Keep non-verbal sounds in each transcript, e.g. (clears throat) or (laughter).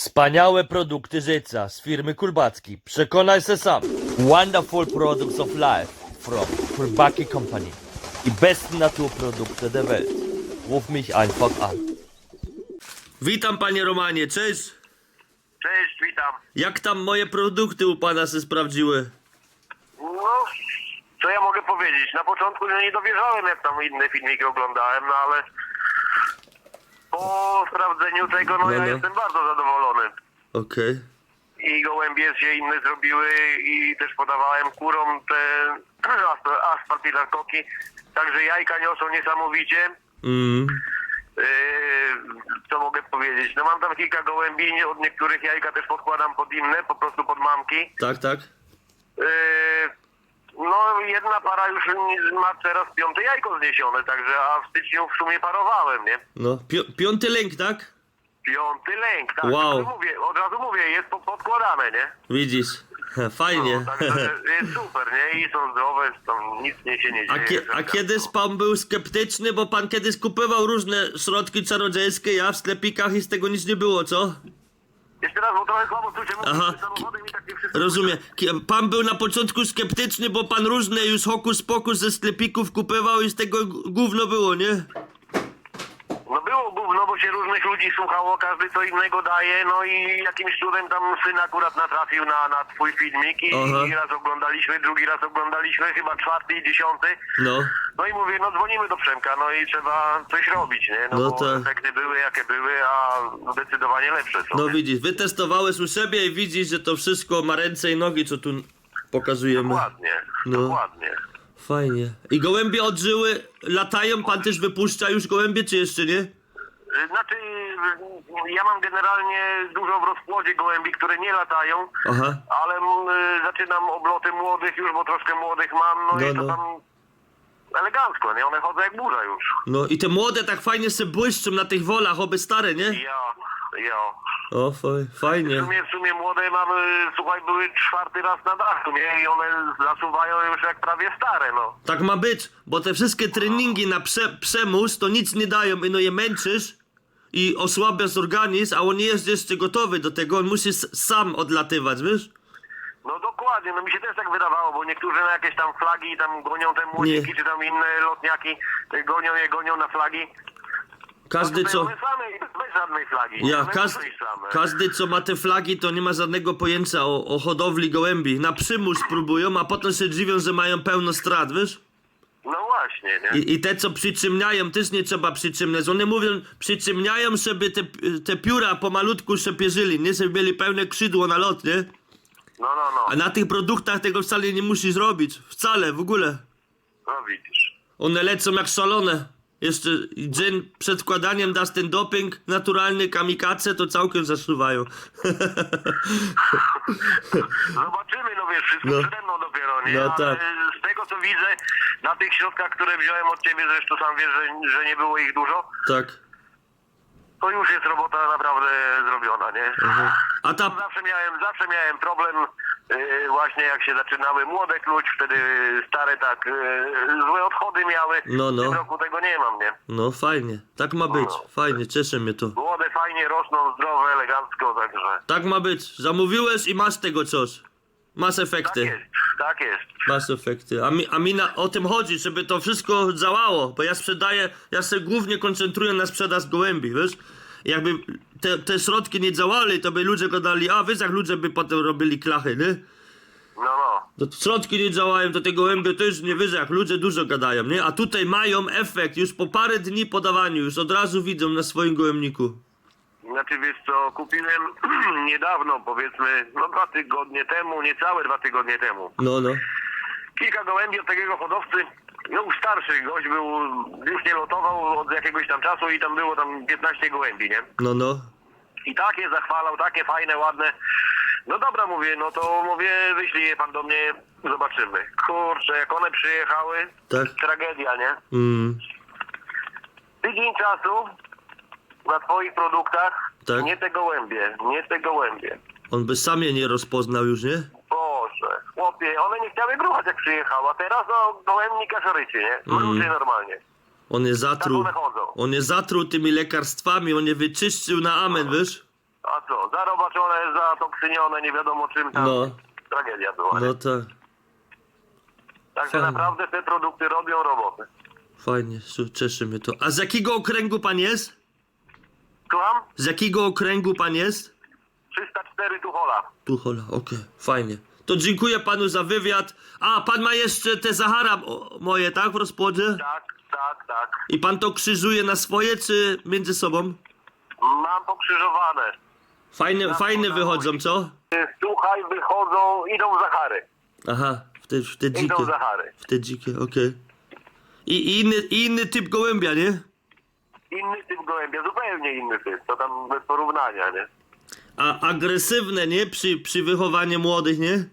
Wspaniałe produkty życia z firmy Kulbacki. Przekonaj się sam. Wonderful products of life from Kulbacki Company. Die besten Naturprodukte der Welt. Ruf mich einfach an. Witam panie Romanie, cześć. Cześć, witam. Jak tam moje produkty u pana się sprawdziły? No, co ja mogę powiedzieć? Na początku nie dowierzałem, jak tam inne filmiki oglądałem, no ale po sprawdzeniu tego, no, No, ja no. jestem bardzo zadowolony. Okej. I gołębie się inne zrobiły i też podawałem kurom te (clears throat) asp- asfalt i narkoki. Także jajka niosą niesamowicie. Mm. Yy, co mogę powiedzieć? No mam tam kilka gołębi, nie- od niektórych jajka też podkładam pod inne, po prostu pod mamki. Tak, tak. Yy, No, jedna para już ma teraz piąte jajko zniesione, także, a w styczniu w sumie parowałem, nie? No, pi- piąty lęk, tak? Piąty lęk, tak. Wow. Od razu mówię, od razu mówię, jest po- podkładane, nie? Widzisz. Fajnie. No, także (laughs) jest super, nie? I są zdrowe, tam nic nie się nie A, dzieje. kie, a kiedyś pan był sceptyczny, bo pan kiedyś kupował różne środki czarodziejskie, ja w sklepikach i z tego nic nie było, co? Jeszcze raz, bo trochę słabo słyszę, Aha. mówię, samochodem i tak nie wszystko Rozumiem. Pan był na początku sceptyczny, bo pan różne już hokus pokus ze sklepików kupował i z tego g- gówno było, nie? No bo się różnych ludzi słuchało, każdy co innego daje, no i jakimś cudem tam syn akurat natrafił na, na twój filmik i, Aha. i raz oglądaliśmy, drugi raz oglądaliśmy, chyba czwarty i dziesiąty. No. No i mówię, no dzwonimy do Przemka, no i trzeba coś robić, nie? No, No bo tak. efekty były jakie były, a zdecydowanie lepsze są. No widzisz, wytestowałeś u siebie i widzisz, że to wszystko ma ręce i nogi, co tu pokazujemy. Dokładnie, No. dokładnie. Fajnie. I gołębie odżyły, latają, pan też wypuszcza już gołębie, czy jeszcze nie? Y, Znaczy, y, ja mam generalnie dużo w rozpłodzie gołębi, które nie latają, Aha. ale mm, y, zaczynam obloty młodych już, bo troszkę młodych mam, no, No, i to no. tam elegancko, nie? One chodzą jak burza już. No i te młode tak fajnie se błyszczą na tych wolach, oby stare, nie? Ja, ja. O, faj, W fajnie. sumie, w sumie młode mamy, słuchaj, były czwarty raz na dachu, nie? I one zasuwają już jak prawie stare, no. Tak ma być, bo te wszystkie treningi na prze, przemus to nic nie dają i no je męczysz i osłabiasz organizm, a on nie jest jeszcze gotowy do tego, on musi s- sam odlatywać, wiesz? No dokładnie, no mi się też tak wydawało, bo niektórzy na jakieś tam flagi tam gonią te młodziki, czy tam inne lotniaki, y, gonią je, gonią na flagi. Każdy No co... Bez żadnej flagi. Ja, same. każdy co ma te flagi to nie ma żadnego pojęcia o, o hodowli gołębi. Na przymus próbują, a potem się dziwią, że mają pełno strat, wiesz? Właśnie, nie? I, I te, co przyciemniają, też nie trzeba przyciemniać. One mówią, przyciemniają, żeby te, te pióra pomalutku się pierzyli, nie? Żeby mieli pełne krzydło na lot, nie? No, no, no. A na tych produktach tego wcale nie musisz robić. Wcale, w ogóle. No widzisz. One lecą jak szalone. Jeszcze dzień przed wkładaniem dasz ten doping naturalny, kamikace, to całkiem zasuwają. (laughs) Zobaczymy, no wiesz, wszystko No. przede mną dopiero, nie? No Ale tak. z tego co widzę, na tych środkach, które wziąłem od ciebie, zresztą sam wiesz, że, że nie było ich dużo, tak. to już jest robota naprawdę zrobiona, nie? A ta... Zawsze miałem, zawsze miałem problem właśnie jak się zaczynały młode klucz, wtedy stare tak yy, złe odchody miały. No, no. W tym roku tego nie mam, nie? No fajnie, tak ma być, No. fajnie, cieszy mnie to. Młode fajnie rosną, zdrowe, elegancko, także Tak ma być, zamówiłeś i masz tego coś. Masz tak efekty, jest, tak jest. masz efekty. A mi, a mi na, o tym chodzi, żeby to wszystko działało, bo ja sprzedaję, ja się głównie koncentruję na sprzedaż gołębi, wiesz? Jakby te, te środki nie działały, to by ludzie gadali, a wiesz jak ludzie by potem robili klachy, nie? No, no. To środki nie działają, to te gołębie też nie wiesz jak ludzie dużo gadają, nie? A tutaj mają efekt już po parę dni podawaniu, już od razu widzą na swoim gołębniku. Znaczy wiesz co, kupiłem (clears throat) niedawno, powiedzmy, no dwa tygodnie temu, niecałe dwa tygodnie temu. No, no. Kilka gołębi od takiego hodowcy, no już starszy gość był, już nie lotował od jakiegoś tam czasu i tam było tam 15 gołębi, nie? No, no. I takie zachwalał, takie fajne, ładne. No dobra, mówię, no to mówię, wyślij je pan do mnie, zobaczymy. Kurczę, jak one przyjechały, Tak. tragedia, nie? Mm. Tydzień czasu na twoich produktach, Tak. nie te gołębie, nie te gołębie. On by sam je nie rozpoznał już, nie? Chłopie, one nie chciały gruchać jak przyjechała, teraz no gołębnika szorycie, nie? Mruczy normalnie. On je zatruł. Tak one chodzą. On je zatruł tymi lekarstwami, on je wyczyścił na amen, wiesz? A co, zarobaczone, zatoksynione, nie wiadomo czym tam. No. Tragedia była. No tak, Także fajnie. naprawdę te produkty robią robotę. fajnie, su- cieszy mnie to. A z jakiego okręgu pan jest? Słucham? Z jakiego okręgu pan jest? 304 Tuchola. Tuchola, okej, fajnie. To dziękuję panu za wywiad. A, pan ma jeszcze te Zahara o, moje, tak, w rozpłodzie? Tak, tak, tak. I pan to krzyżuje na swoje, czy między sobą? Mam pokrzyżowane. Fajne, fajne wychodzą, co? Słuchaj, wychodzą, idą Zachary. Aha, w te, w te Idą dzikie. w Zachary. W te dzikie, okej. I, I inny, i inny typ gołębia, nie? Inny typ gołębia, zupełnie inny typ. To tam bez porównania, nie? A agresywne, nie? Przy, przy wychowaniu młodych, nie?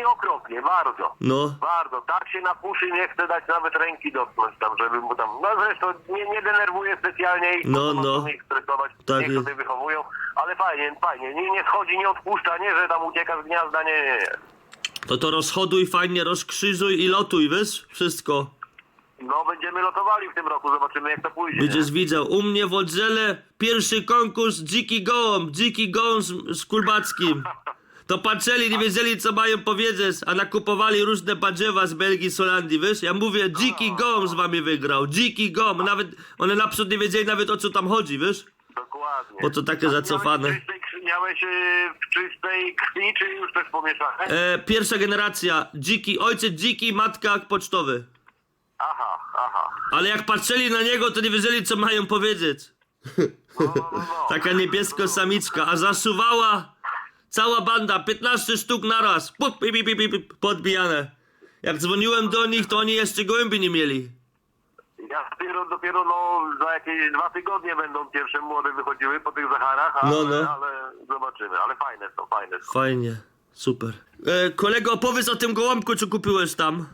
Broni okropnie, bardzo. No, Bardzo. Tak się napuszy, nie chce dać nawet ręki dotknąć tam, żeby mu tam... No zresztą nie, nie denerwuje specjalnie ich, No, no. ich stresować, Tak niech sobie wychowują, ale fajnie, fajnie. Nie, nie schodzi, nie odpuszcza, nie, że tam ucieka z gniazda, nie, nie, nie. to to rozchoduj fajnie, rozkrzyżuj i lotuj, wiesz? Wszystko. No będziemy lotowali w tym roku, zobaczymy jak to pójdzie. nie? Będziesz widział, u mnie w oddziale pierwszy konkurs dziki gołąb, dziki gołąb z, z Kulbackim. (laughs) To patrzyli, nie wiedzieli co mają powiedzieć, a nakupowali różne badziewa z Belgii, z Holandii, wiesz? Ja mówię, dziki gołąb z wami wygrał, dziki gołąb, nawet, one naprzód nie wiedzieli nawet o co tam chodzi, wiesz? Dokładnie. Bo to takie A zacofane. Miałeś, w czystej krwi- miałeś yy, w czystej krwi, czy już też pomieszane? E, pierwsza generacja, dziki, ojciec dziki, matka pocztowy. Aha, aha. Ale jak patrzyli na niego, to nie wiedzieli co mają powiedzieć. No, no, no, no. (laughs) Taka niebieska samiczka, a zasuwała cała banda, 15 sztuk naraz, pip, pip, pip, pip, podbijane. Jak dzwoniłem do nich, to oni jeszcze gołębi nie mieli. Ja dopiero, dopiero no, za jakieś dwa tygodnie będą pierwsze młode wychodziły po tych Zacharach, ale, No, no. ale zobaczymy. Ale fajne są, fajne są. Fajnie, super. E, kolego, opowiedz o tym gołąbku, co kupiłeś tam.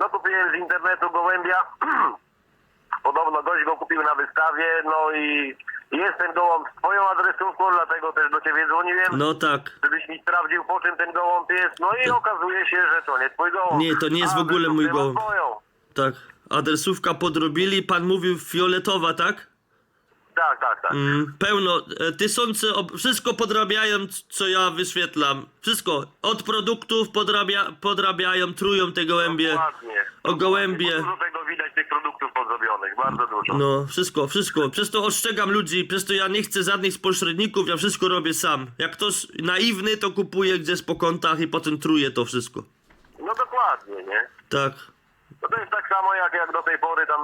No kupiłem z internetu gołębia. (clears throat) Podobno gość go kupił na wystawie, no i jest ten gołąb z twoją adresówką, dlatego też do ciebie dzwoniłem. No tak. Żebyś mi sprawdził, po czym ten gołąb jest. No i okazuje się, że to nie twój gołąb. Nie, to nie jest w ogóle mój adresówkę mam gołąb. Tak. Adresówka podrobili, pan mówił fioletowa, tak? Tak, tak, tak. Mm, pełno, e, tysiące, ob- wszystko podrabiają, c- co ja wyświetlam. Wszystko. Od produktów podrabia, podrabiają, trują te gołębie. Dokładnie. O gołębie. Dużo tego widać tych produktów podrobionych, bardzo dużo. No, wszystko, wszystko. Przez to ostrzegam ludzi, przez to ja nie chcę żadnych pośredników, ja wszystko robię sam. Jak ktoś naiwny, to kupuje gdzieś po kontach i potem truje to wszystko. No dokładnie, nie? Tak. No to jest tak samo jak, jak do tej pory tam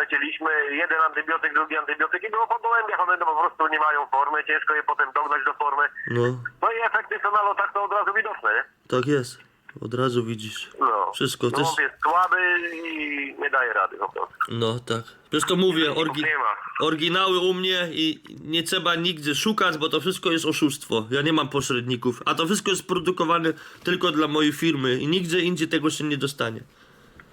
lecieliśmy, jeden antybiotyk, drugi antybiotyk i było po gołębiach, one po prostu nie mają formy, ciężko je potem dognać do formy. No, No i efekty są na lotach to od razu widoczne, nie? tak jest. Od razu widzisz. No. Wszystko no, też- jest słaby i nie daje rady po prostu. No, tak. To mówię, orgi Nie ma. oryginały u mnie i nie trzeba nigdzie szukać, bo to wszystko jest oszustwo. Ja nie mam pośredników, a to wszystko jest produkowane tylko dla mojej firmy i nigdzie indziej tego się nie dostanie.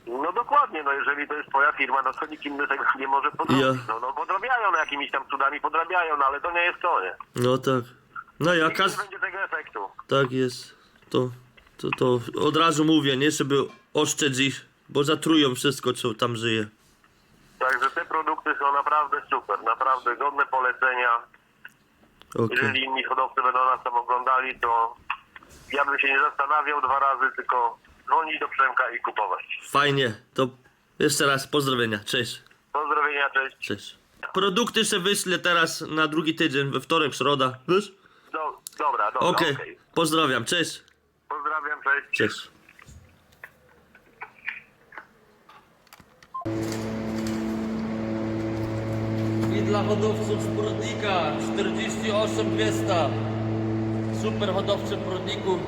No dokładnie, no jeżeli to jest twoja firma, no to nikt inny tego nie może podrobić. Ja. No, no podrabiają, no jakimiś tam cudami podrabiają, no ale to nie jest to, nie? No tak. No ja Nie kas... będzie tego efektu. Tak jest. To, to, to od razu mówię, nie? Żeby oszczędzić, bo zatrują wszystko, co tam żyje. Także te produkty są naprawdę super, naprawdę godne polecenia. Okej. Jeżeli inni hodowcy będą nas tam oglądali, to ja bym się nie zastanawiał dwa razy, tylko dzwonić do Przemka i kupować. Fajnie. To jeszcze raz pozdrowienia. Cześć. Pozdrowienia, cześć. Cześć. Produkty się wyślę teraz na drugi tydzień, we wtorek, środa. Wiesz? Do, dobra, dobra, Okej. okej. Pozdrawiam. Cześć. Pozdrawiam, cześć. Cześć. I dla hodowców Prudnika 48 200. Super hodowcy Prudniku.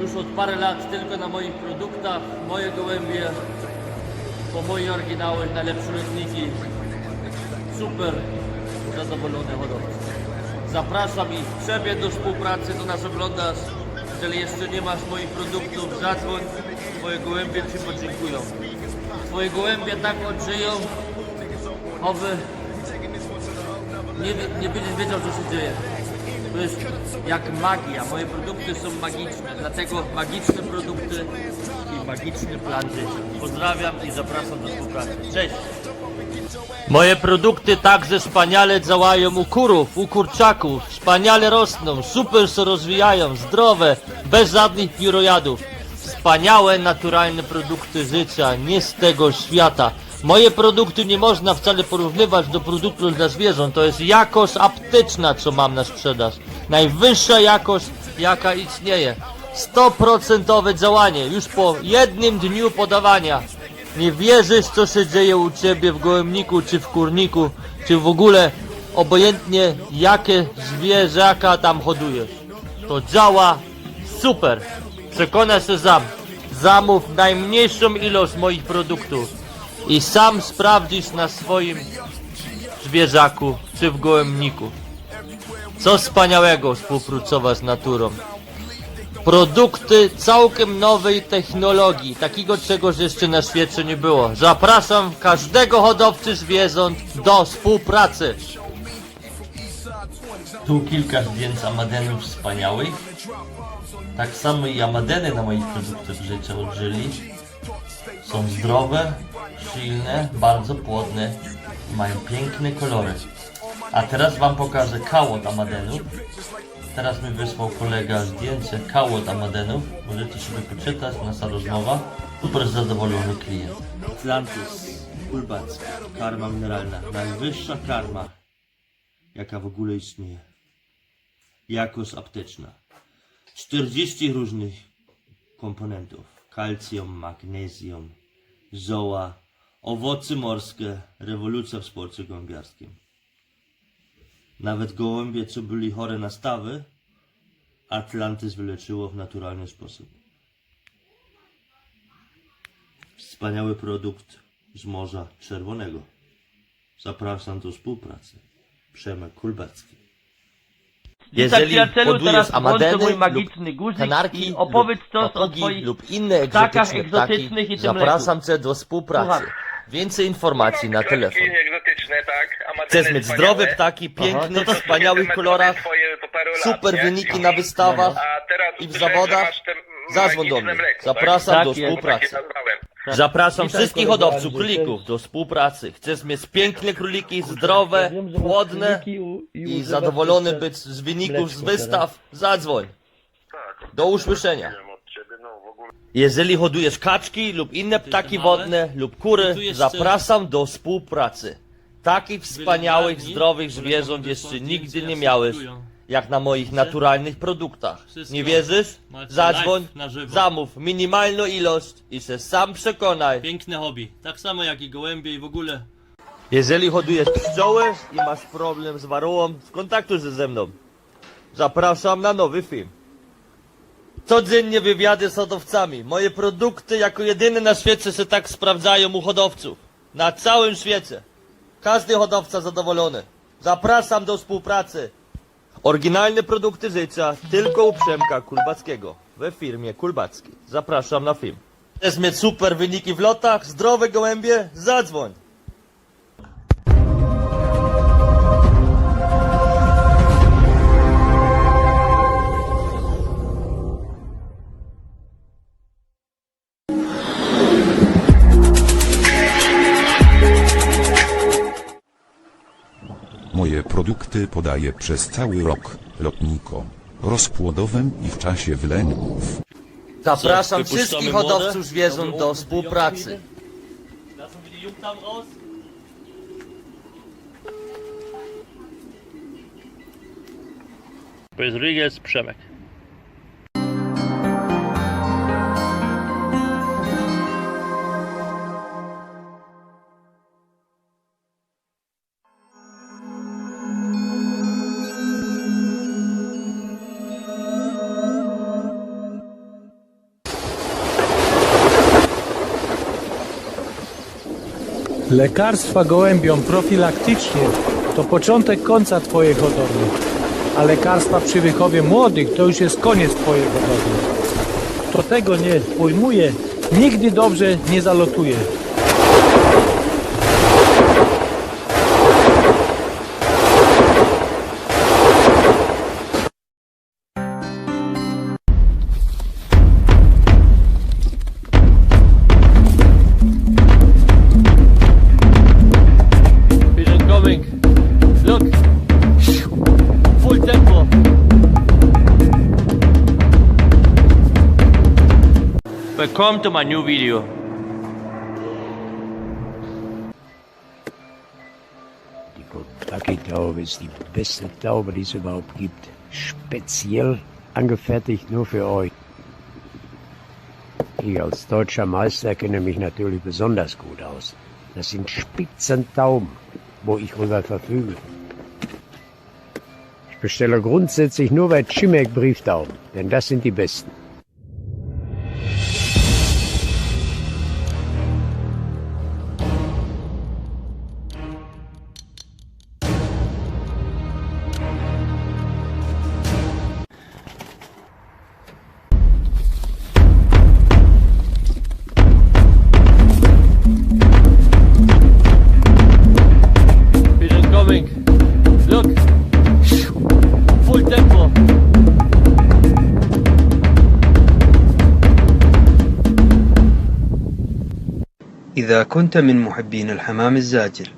Już od parę lat tylko na moich produktach. Moje gołębie. Po moje oryginały, najlepsze rodniki. Super zadowolony hodowcy. Zapraszam i Ciebie do współpracy, to nas oglądasz. Jeżeli jeszcze nie masz moich produktów, zadzwoń. Twoje gołębie Ci podziękują. Twoje gołębie tak odżyją, oby nie, nie będziesz wiedział, co się dzieje. To jest jak magia. Moje produkty są magiczne, dlatego magiczne produkty i magiczny plan życia. Pozdrawiam i zapraszam do współpracy. Cześć! Moje produkty także wspaniale działają u kurów, u kurczaków, wspaniale rosną, super się rozwijają, zdrowe, bez żadnych piórojadów. Wspaniałe, naturalne produkty życia, nie z tego świata. Moje produkty nie można wcale porównywać do produktów dla zwierząt, to jest jakość apteczna, co mam na sprzedaż. Najwyższa jakość, jaka istnieje. 100% działanie, już po jednym dniu podawania. Nie wierzysz, co się dzieje u ciebie w gołębniku, czy w kurniku, czy w ogóle obojętnie jakie zwierzaka tam hodujesz. To działa super. Przekonaj się sam. Zamów najmniejszą ilość moich produktów i sam sprawdzisz na swoim zwierzaku, czy w gołębniku. Co wspaniałego współpracować z naturą. Produkty całkiem nowej technologii, takiego czegoś jeszcze na świecie nie było. Zapraszam każdego hodowcy zwierząt do współpracy. Tu kilka zdjęć amadenów wspaniałych. Tak samo i amadeny na moich produktach życia odżyli. Są zdrowe, silne, bardzo płodne i mają piękne kolory. A teraz wam pokażę kałot amadenów. Teraz mi wysłał kolega zdjęcie kałot amadenów. Możecie sobie poczytać, nasza rozmowa. Super zadowolony klient. Atlantis, Kulbac, karma mineralna. Najwyższa karma, jaka w ogóle istnieje. Jakość apteczna. 40 różnych komponentów. Kalcjum, magnezjum, zoła, owoce morskie, rewolucja w sporcie gąbiarskim. Nawet gołębie, co byli chore na stawy, Atlantis wyleczyło w naturalny sposób. Wspaniały produkt z Morza Czerwonego. Zapraszam do współpracy. Przemek Kulbacki. Jeżeli przyjacielu, hodujesz teraz amadeny mój lub magiczny guzik kanarki i opowiedz lub coś o twoich lub inne ptakach egzotyczne ptaki, egzotycznych i tym zapraszam Cię do współpracy. Słucham. Więcej informacji na telefon. egzotyczne, tak? Amadeny Chcesz mieć wspaniałe. zdrowe ptaki, piękne, to w wspaniałych kolorach, Twoje po paru lat, super nie? wyniki na wystawach A teraz i w zawodach. masz te Zadzwoń do magiczne mnie. mleko, Zapraszam Tak do jest. współpracy. Tak? Nazwałem. Zapraszam Witaj, wszystkich kolego hodowców Andrzej, królików do współpracy. Chcesz mieć piękne króliki, zdrowe, Wiem, że masz płodne króliki i i używasz zadowolony jeszcze być z wyników z mleczko wystaw, zadzwoń. Tak. Do usłyszenia. Wiem od ciebie, no w ogóle. Jeżeli hodujesz kaczki lub inne ptaki wodne lub kury, Tu jeszcze- zapraszam do współpracy. Takich wspaniałych, zdrowych zwierząt jeszcze nigdy nie miałeś. Jak na moich naturalnych produktach. Wszystko Nie wierzysz? macie Zadzwoń, live na żywo. zamów minimalną ilość i się sam przekonaj. Piękne hobby. Tak samo jak i gołębie i w ogóle. Jeżeli hodujesz pszczoły i masz problem z warułą, skontaktuj się ze mną. Zapraszam na nowy film. Codziennie wywiady z hodowcami. Moje produkty jako jedyne na świecie się tak sprawdzają u hodowców. Na całym świecie. Każdy hodowca zadowolony. Zapraszam do współpracy. Oryginalne produkty życia tylko u Przemka Kulbackiego we firmie Kulbacki. Zapraszam na film. Chcesz mieć super wyniki w lotach, zdrowe gołębie? Zadzwoń. Moje produkty podaję przez cały rok, lotniko, rozpłodowem i w czasie wlęgów. Zapraszam wypuszczamy wszystkich młode? hodowców zwierząt do współpracy. Lassen wir die Jungdamen raus. Rodriguez, Przemek. Lekarstwa gołębiom profilaktycznie to początek końca Twojej hodowli, a lekarstwa przy wychowie młodych to już jest koniec Twojej hodowli. Kto tego nie pojmuje, nigdy dobrze nie zalotuje. Welcome to my new video. Die Kobaki-Taube ist die beste Taube, die es überhaupt gibt. Speziell angefertigt nur für euch. Ich als deutscher Meister kenne mich natürlich besonders gut aus. Das sind Spitzentauben, wo ich rüber verfüge. Ich bestelle grundsätzlich nur bei Chimek Brieftauben, denn das sind die besten. إذا كنت من محبين الحمام الزاجل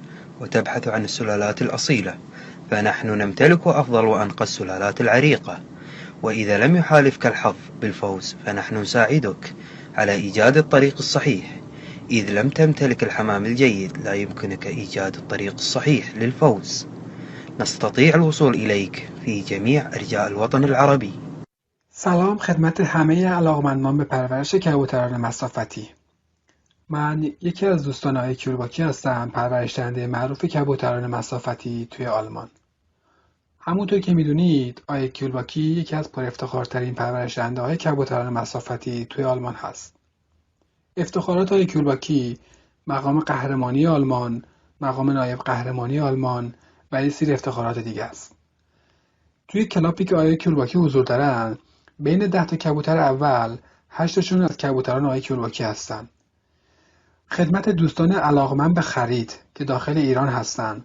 وتبحث عن السلالات الأصيلة فنحن نمتلك أفضل وأنقى السلالات العريقة. وإذا لم يحالفك الحظ بالفوز فنحن نساعدك على إيجاد الطريق الصحيح. إذ لم تمتلك الحمام الجيد لا يمكنك إيجاد الطريق الصحيح للفوز. نستطيع الوصول إليك في جميع أرجاء الوطن العربي. سلام خدمت همه علاقمندان به پرورش کبوتران مسافتی من یکی از دوستان آقای کیورباکی هستم پرورش دهنده معروف کبوتران مسافتی توی آلمان. همونطور که می‌دونید کیورباکی یکی از پر افتخارترین پرورش های کبوتران مسافتی توی آلمان هست. افتخارات کیورباکی مقام قهرمانی آلمان مقام نایب قهرمانی آلمان و یه سری افتخارات دیگه است. توی کلاپی که آقای حضور دارن بین ده تا کبوتر اول هشتشون از کبوتران آقای کیورباکی هستن. خدمت دوستان علاقمند به خرید که داخل ایران هستن.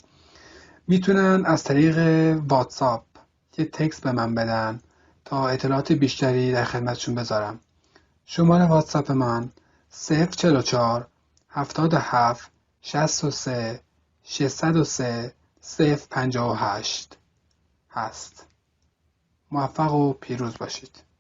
می‌تونن از طریق واتساپ یه تکست به من بدن تا اطلاعات بیشتری در خدمتشون بذارم. شماره واتساپ من 044 77 63 603 058 هست. موفق و پیروز باشید.